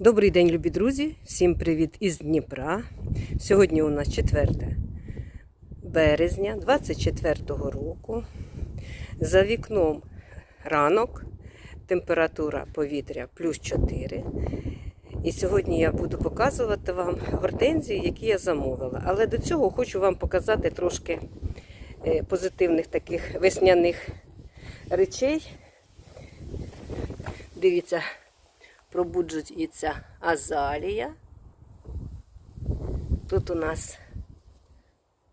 Добрий день, любі друзі! Всім привіт із Дніпра. Сьогодні у нас 4 березня 24-го року. За вікном ранок, температура повітря плюс 4. І сьогодні я буду показувати вам гортензії, які я замовила. Але до цього хочу вам показати трошки е, позитивних таких весняних речей. Дивіться, пробуджується азалія. Тут у нас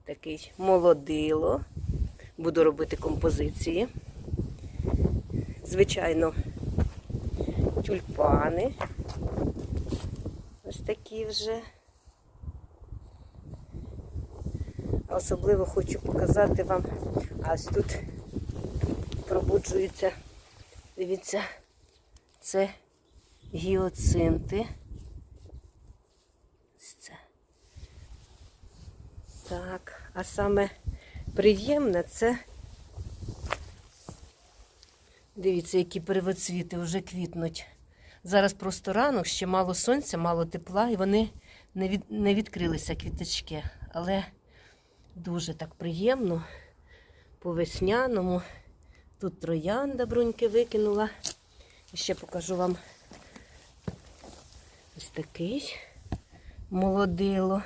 такий молодило. Буду робити композиції. Звичайно, тюльпани. Ось такі вже. Особливо хочу показати вам. Ось тут пробуджується, дивіться, це гіоцинти. Так, а саме приємне це. Дивіться, які первоцвіти вже квітнуть. Зараз просто ранок, ще мало сонця, мало тепла, і вони не, від, не відкрилися квіточки. Але дуже так приємно. По весняному. Тут троянда бруньки викинула. І ще покажу вам ось такий молодило.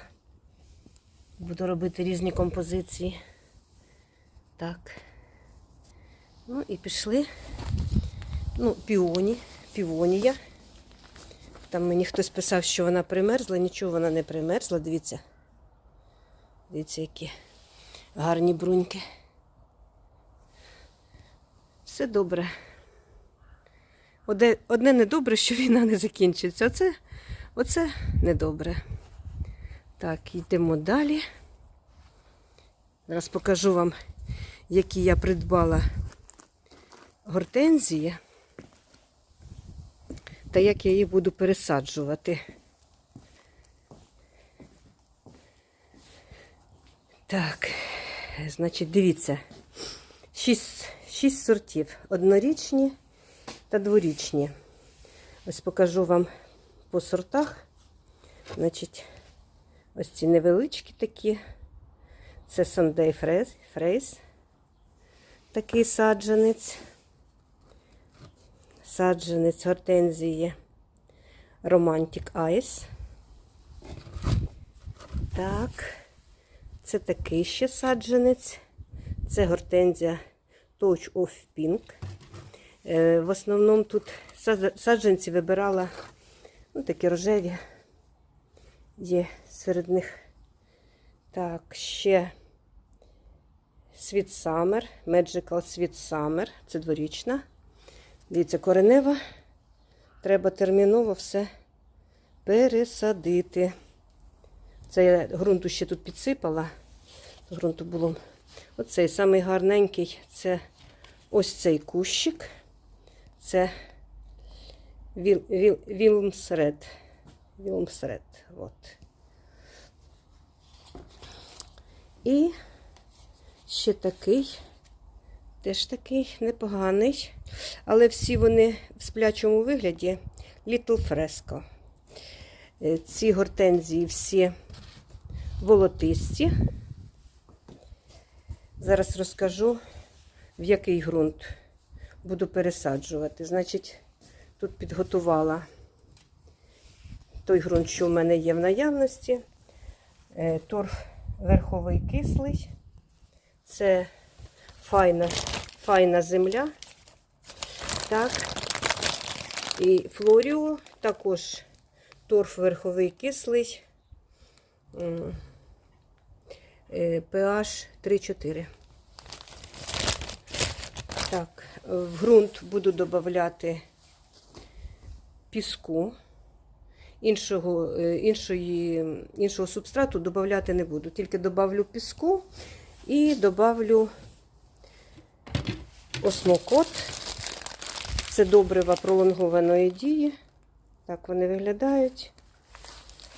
Буду робити різні композиції. Так. Ну і пішли. Ну, піоні, півонія. Там мені хтось писав, що вона примерзла, нічого вона не примерзла. Дивіться. Дивіться, які гарні бруньки. Все добре. Одне недобре, що війна не закінчиться. Оце, оце недобре. Так, йдемо далі. Зараз покажу вам, які я придбала гортензії та як я її буду пересаджувати. Так, значить, дивіться, шість, шість сортів. Однорічні та дворічні. Ось покажу вам по сортах. Значить, ось ці невеличкі такі. Це Freeze, Freeze. Такий саджанець. Саджанець гортензії Romantic Ice. Так, це такий ще саджанець. Це гортензія Touch of Pink. Е, В основному тут саджанці вибирала ну, такі рожеві. Є серед них. Так, ще Sweet Summer, Magical Sweet Summer. Це дворічна. Дивіться, коренева. Треба терміново все пересадити. Це я ґрунту ще тут підсипала. Грунту було. Оцей самий гарненький це ось цей кущик. Це Віл, Віл, Вілмсред. І ще такий, теж такий непоганий. Але всі вони в сплячому вигляді Little Fresco. Е, Ці гортензії всі волотисті. Зараз розкажу, в який ґрунт буду пересаджувати. Значить, тут підготувала той ґрунт, що в мене є в наявності. Е, Торф верховий кислий. Це файна, файна земля. Так. І флоріо також торф верховий кислий. Е, pH 3-4. Так, в ґрунт буду додавати піску. Іншого, е, іншої, іншого субстрату додавати не буду. Тільки додавлю піску і додавлю осмокот. Це добрива пролонгованої дії. Так вони виглядають.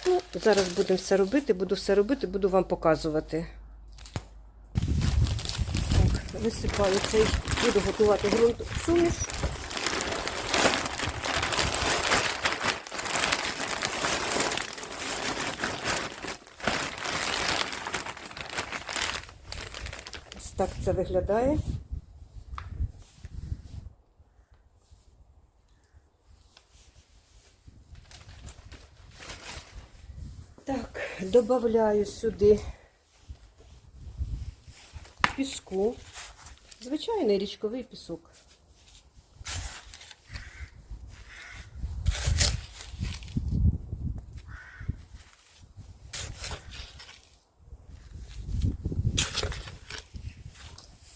Ну, зараз будемо все робити, буду все робити, буду вам показувати. Так, висипаю цей, буду готувати ґрунт суміш. так це виглядає. Так, додаю сюди піску. Звичайний річковий пісок.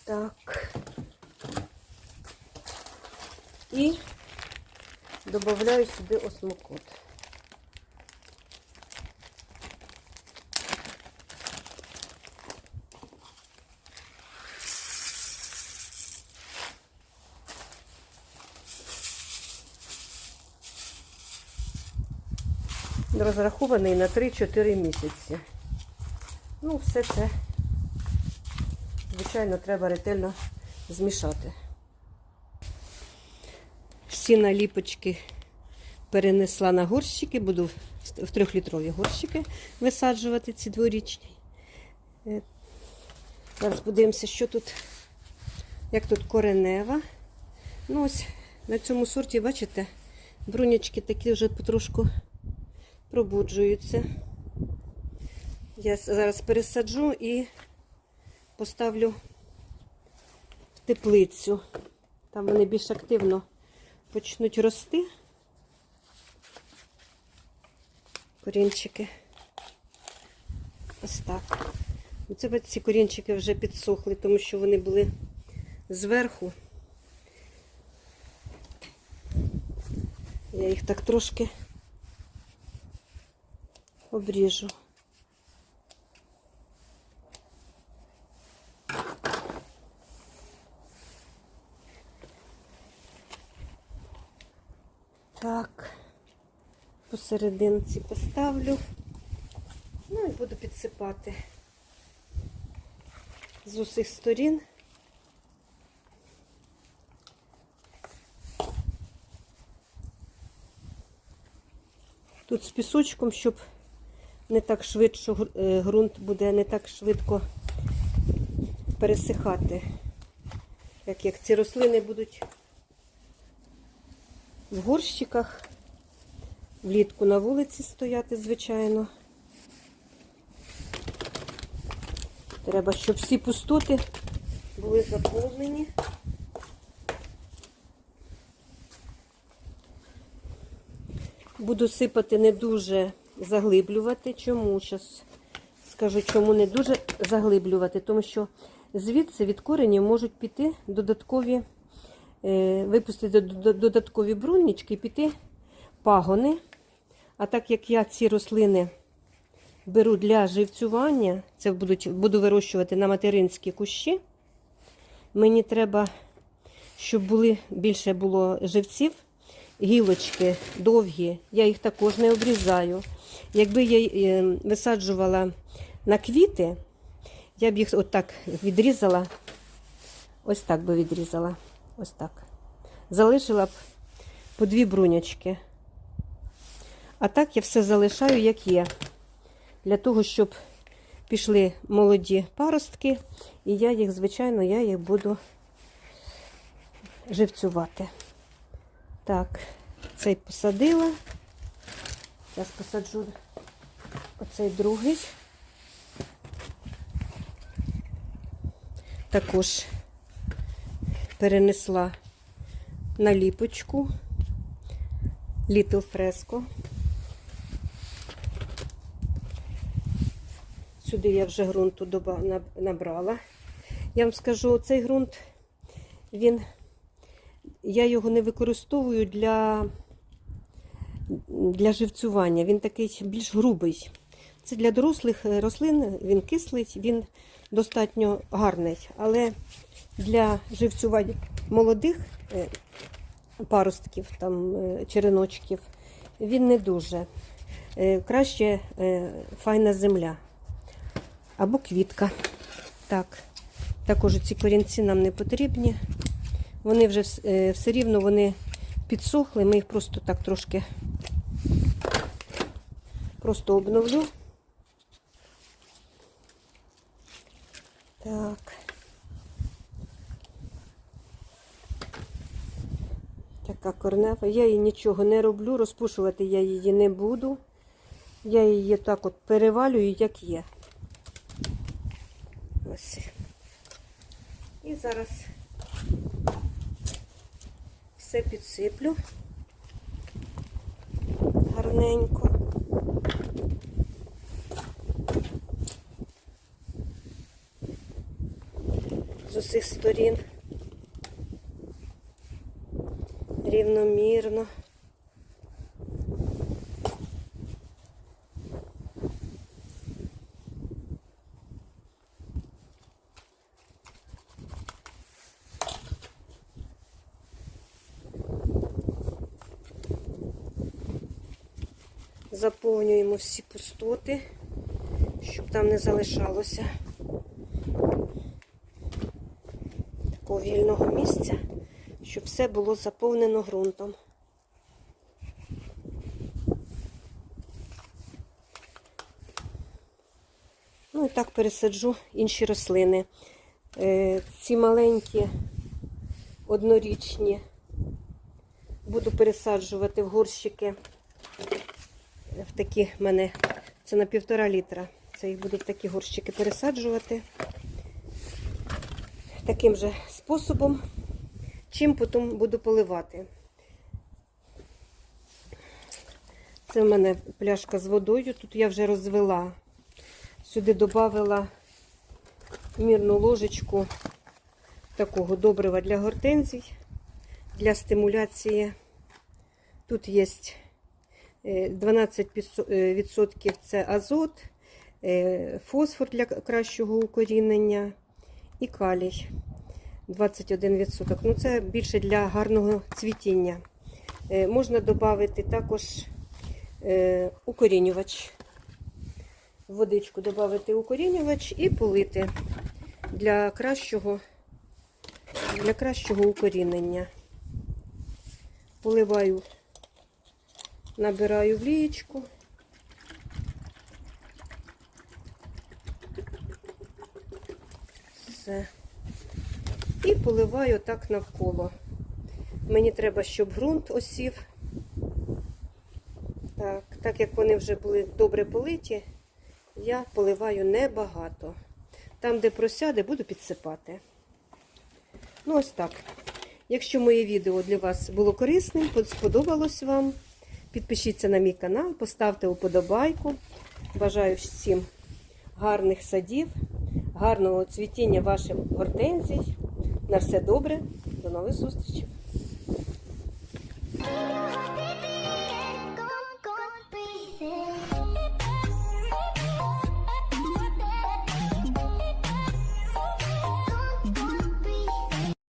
Так. І додаю сюди осмокот. Розрахований на 3-4 місяці. Ну, все це, звичайно, треба ретельно змішати. Всі наліпочки перенесла на горщики, буду в трьохлітрові горщики висаджувати ці дворічні. Е, Зараз подивимося, що тут, як тут коренева. Ну, ось на цьому сорті, бачите, брунячки такі вже потрошку пробуджуються. Я зараз пересаджу і поставлю в теплицю. Там вони більш активно почнуть рости. Корінчики. Ось так. Оце ці корінчики вже підсохли, тому що вони були зверху. Я їх так трошки обріжу. Так, посерединці поставлю. Ну і буду підсипати з усіх сторін. Тут з пісочком, щоб не так швидко е, ґрунт буде не так швидко пересихати, як, як ці рослини будуть в горщиках, влітку на вулиці стояти, звичайно. Треба, щоб всі пустоти були заповнені. Буду сипати не дуже заглиблювати. Чому? Зараз скажу, чому не дуже заглиблювати, тому що звідси від коренів можуть піти додаткові, е, випустити додаткові бруннички і піти пагони. А так як я ці рослини беру для живцювання, це будуть, буду вирощувати на материнські кущі, мені треба, щоб були, більше було живців гілочки довгі, я їх також не обрізаю. Якби я е, висаджувала на квіти, я б їх отак відрізала, ось так би відрізала. Ось так. Залишила б по дві брунячки. А так я все залишаю, як є. Для того, щоб пішли молоді паростки, і я їх, звичайно, я їх буду живцювати. Так, цей посадила. Зараз посаджу оцей другий. Також перенесла наліпочку Little Fresco. Сюди я вже ґрунту набрала. Я вам скажу, цей ґрунт, він я його не використовую для для живцювання. Він такий більш грубий. Це для дорослих рослин, він кислий, він достатньо гарний. Але для живцювання молодих е, паростків, там, е, череночків, він не дуже. Е, краще файна земля або квітка. Так, Також ці корінці нам не потрібні. Вони вже е, все рівно вони підсохли, ми їх просто так трошки просто обновлю. Так. Така корнева. Я її нічого не роблю, розпушувати я її не буду. Я її так от перевалюю, як є. Зараз все підсиплю гарненько. З усіх сторін. Рівномірно. Заповнюємо всі пустоти, щоб там не залишалося такого вільного місця, щоб все було заповнено ґрунтом. Ну і так пересаджу інші рослини. Е, Ці маленькі однорічні буду пересаджувати в горщики в такі в мене це на півтора літра. Це їх буду в такі горщики пересаджувати. Таким же способом, чим потім буду поливати. Це в мене пляшка з водою. Тут я вже розвела. Сюди додала мірну ложечку такого добрива для гортензій, для стимуляції. Тут є 12% це азот, е, фосфор для кращого укорінення і калій 21%. Ну, це більше для гарного цвітіння. Е, Можна додати також е, укорінювач. Водичку додати укорінювач і полити для кращого, для кращого укорінення. Поливаю набираю в лієчку. Все. І поливаю так навколо. Мені треба, щоб ґрунт осів. Так, так як вони вже були добре политі, я поливаю небагато. Там, де просяде, буду підсипати. Ну, ось так. Якщо моє відео для вас було корисним, сподобалось вам. Підпишіться на мій канал, поставте уподобайку. Бажаю всім гарних садів, гарного цвітіння вашим гортензій. На все добре, до нових зустрічей!